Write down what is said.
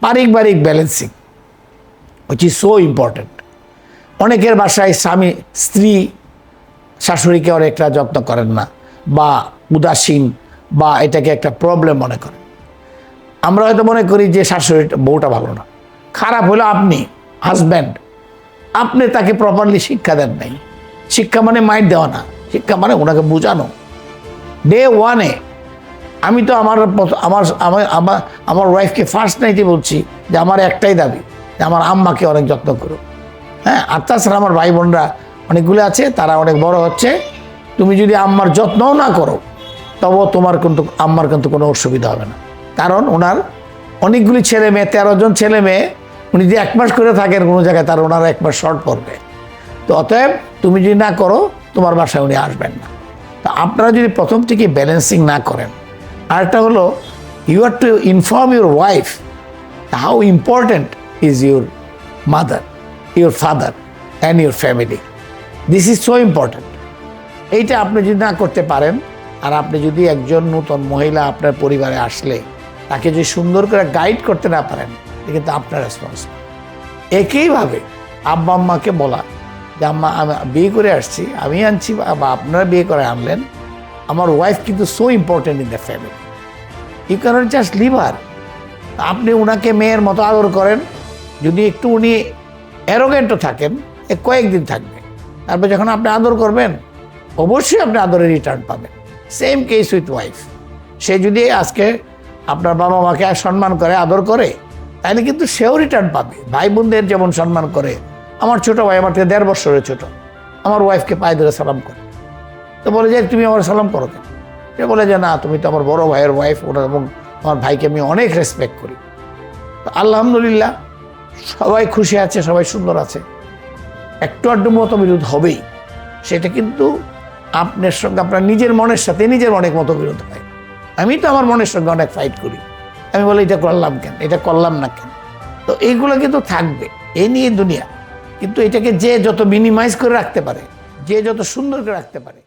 পারিবারিক balancing which is so important অনেকের বাসায় স্বামী, স্ত্রী, শাশুড়িকে অনেকটা যত্ন করেন না, বা উদাসীন, বা এটাকে একটা প্রবলেম মনে করেন। আমরা হয়তো মনে করি যে শাশুড়ি বউটা ভালো না। খারাপ হলো আপনি হাজব্যান্ড আপনি তাকে প্রপারলি শিক্ষা দেন নাই। শিক্ষা মানে মাইট দেওয়া না। শিক্ষা মানে ওনাকে বোঝানো। ডে ওয়ানে আমি তো আমার আমার আমার আমার ওয়াইফকে ফার্স্ট নাইটে বলছি যে আমার একটাই দাবি, যে আমার আম্মাকে অনেক যত্ন করো হ্যাঁ আর তাছাড়া আমার ভাই বোনরা অনেকগুলো আছে, তারা অনেক বড় হচ্ছে। তুমি যদি আম্মার যত্নও না করো, তবুও তোমার কিন্তু, আম্মার কিন্তু কোনো অসুবিধা হবে না। কারণ ওনার অনেকগুলি ছেলে মেয়ে, তেরো জন ছেলে মেয়ে, উনি যদি এক মাস করে থাকেন কোনো জায়গায়, তার ওনার এক মাস শর্ট পড়বে। তো অতএব তুমি যদি না করো, তোমার বাসায় উনি আসবেন না। তা আপনারা যদি প্রথম থেকে ব্যালেন্সিং না করেন আরেকটা হলো you are to inform your wife how important is your mother your father and your family this is so important এইটা আপনি যদি না করতে পারেন, আর আপনি যদি একজন নূতন মহিলা আপনার পরিবারে আসলে, তাকে যদি সুন্দর করে গাইড করতে না পারেন কিন্তু আপনার রেসপন্সিবল একইভাবে আব্বা আম্মাকে বলা যে, আম্মা, আমি বিয়ে করে আসছি, আমি আনছি, বা আপনারা বিয়ে করে আনলেন আমার ওয়াইফ কিন্তু so important in the family you cannot just leave her আপনি ওনাকে মেয়ের মতো আদর করেন, যদি একটু উনি অ্যারোগেন্টও থাকেন, এ কয়েকদিন থাকবে। তারপর যখন আপনি আদর করবেন, অবশ্যই আপনি আদরের রিটার্ন পাবেন। সেম কেস উইথ ওয়াইফ সে যদি আজকে আপনার বাবা মাকে সম্মান করে, আদর করে, তাহলে কিন্তু সেও রিটার্ন পাবে। ভাই বোনদের যেমন সম্মান করে, আমার ছোট ভাই আমার থেকে দেড় বছরের ছোট। আমার ওয়াইফকে পায়ে ধরে সালাম করে। তো বলে যে, তুমি আমার সালাম করো কেন? সে বলে যে, না, তুমি তো আমার বড় ভাইয়ের ওয়াইফ ওটা এবং আমার ভাইকে আমি অনেক রেসপেক্ট করি। তো আলহামদুলিল্লাহ, সবাই খুশি আছে, সবাই সুন্দর আছে। একটু আড্ডু মতবিরোধ হবেই। সেটা কিন্তু আপনার সঙ্গে, আপনার নিজের মনের সাথে নিজের অনেক মতবিরোধ হয়। আমি তো আমার মনের সঙ্গে অনেক ফাইট করি। আমি বলি, এটা করলাম কেন? এটা করলাম না কেন? তো এইগুলো কিন্তু থাকবে। এই নিয়ে দুনিয়া। কিন্তু এটাকে যে যত মিনিমাইজ করে রাখতে পারে, যে যত সুন্দর করে রাখতে পারে